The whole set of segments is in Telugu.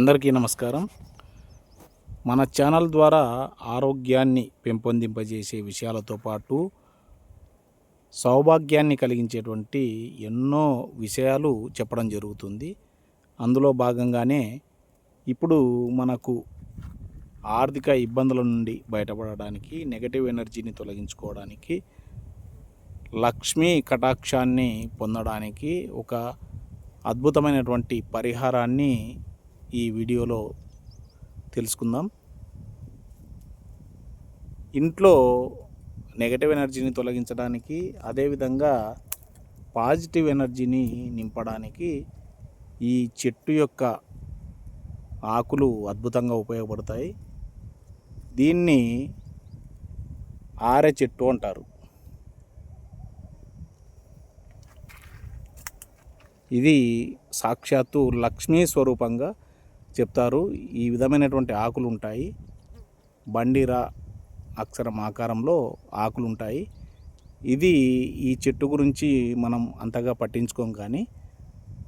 అందరికీ నమస్కారం. మన ఛానల్ ద్వారా ఆరోగ్యాన్ని పెంపొందింపజేసే విషయాలతో పాటు సౌభాగ్యాన్ని కలిగించేటువంటి ఎన్నో విషయాలు చెప్పడం జరుగుతుంది. అందులో భాగంగానే ఇప్పుడు మనకు ఆర్థిక ఇబ్బందుల నుండి బయటపడడానికి నెగటివ్ ఎనర్జీని తొలగించుకోవడానికి లక్ష్మీ కటాక్షాన్ని పొందడానికి ఒక అద్భుతమైనటువంటి పరిహారాన్ని ఈ వీడియోలో తెలుసుకుందాం. ఇంట్లో నెగటివ్ ఎనర్జీని తొలగించడానికి అదేవిధంగా పాజిటివ్ ఎనర్జీని నింపడానికి ఈ చెట్టు యొక్క ఆకులు అద్భుతంగా ఉపయోగపడతాయి. దీన్ని ఆరె చెట్టు అంటారు. ఇది సాక్షాత్తు లక్ష్మీ స్వరూపంగా చెప్తారు. ఈ విధమైనటువంటి ఆకులు ఉంటాయి బండిరా అక్షరం ఆకారంలో ఆకులు ఉంటాయి ఇది ఈ చెట్టు గురించి మనం అంతగా పట్టించుకోం కానీ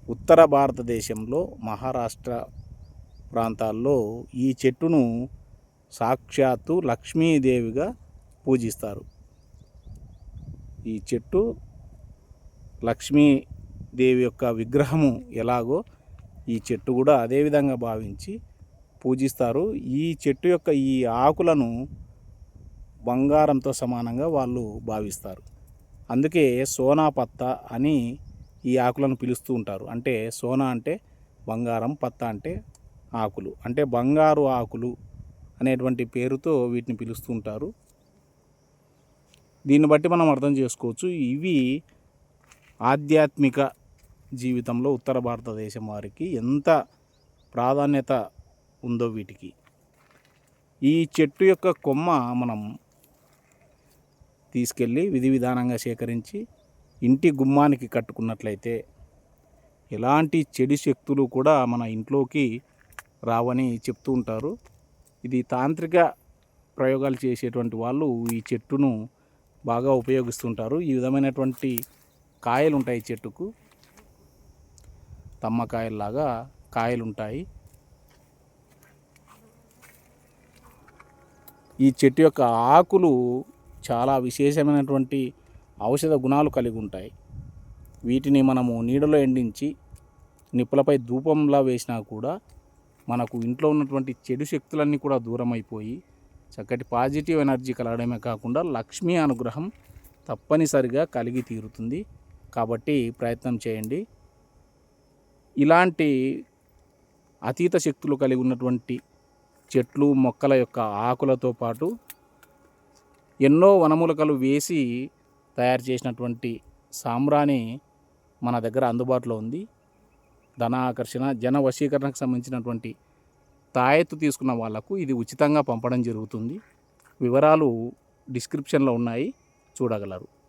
ఉత్తర భారతదేశంలో మహారాష్ట్ర ప్రాంతాల్లో ఈ చెట్టును సాక్షాత్తు లక్ష్మీదేవిగా పూజిస్తారు. ఈ చెట్టు లక్ష్మీదేవి యొక్క విగ్రహము ఎలాగో ఈ చెట్టు కూడా అదేవిధంగా భావించి పూజిస్తారు. ఈ చెట్టు యొక్క ఈ ఆకులను బంగారంతో సమానంగా వాళ్ళు భావిస్తారు. అందుకే సోనా పత్త అని ఈ ఆకులను పిలుస్తూ ఉంటారు. అంటే సోనా అంటే బంగారం పత్త అంటే ఆకులు. అంటే బంగారు ఆకులు అనేటువంటి పేరుతో వీటిని పిలుస్తూ ఉంటారు. దీన్ని బట్టి మనం అర్థం చేసుకోవచ్చు. ఇవి ఆధ్యాత్మిక జీవితంలో ఉత్తర భారతదేశం వారికి ఎంత ప్రాధాన్యత ఉందో వీటికి. ఈ చెట్టు యొక్క కొమ్మ మనం తీసుకెళ్ళి విధి విధానంగా సేకరించి ఇంటి గుమ్మానికి కట్టుకున్నట్లయితే ఎలాంటి చెడు శక్తులు కూడా మన ఇంట్లోకి రావని చెప్తూ ఉంటారు. ఇది తాంత్రిక ప్రయోగాలు చేసేటువంటి వాళ్ళు ఈ చెట్టును బాగా ఉపయోగిస్తుంటారు. ఈ విధమైనటువంటి కాయలు ఉంటాయి చెట్టుకు. తమ్మకాయల్లాగా కాయలు ఉంటాయి ఈ చెట్టు యొక్క ఆకులు చాలా విశేషమైనటువంటి ఔషధ గుణాలు కలిగి ఉంటాయి వీటిని మనము నీడలో ఎండించి నిప్పులపై ధూపంలా వేసినా కూడా మనకు ఇంట్లో ఉన్నటువంటి చెడు శక్తులన్నీ కూడా దూరం అయిపోయి చక్కటి పాజిటివ్ ఎనర్జీ కలగడమే కాకుండా లక్ష్మీ అనుగ్రహం తప్పనిసరిగా కలిగి తీరుతుంది. కాబట్టి ప్రయత్నం చేయండి. ఇలాంటి అతీత శక్తులు కలిగి ఉన్నటువంటి చెట్లు మొక్కల యొక్క ఆకులతో పాటు ఎన్నో వనమూలికలు వేసి తయారు చేసినటువంటి సామ్రాణి మన దగ్గర అందుబాటులో ఉంది. ధన ఆకర్షణ జన వశీకరణకు సంబంధించినటువంటి తాయెత్తు తీసుకున్న వాళ్ళకు ఇది ఉచితంగా పంపడం జరుగుతుంది. వివరాలు డిస్క్రిప్షన్లో ఉన్నాయి. చూడగలరు.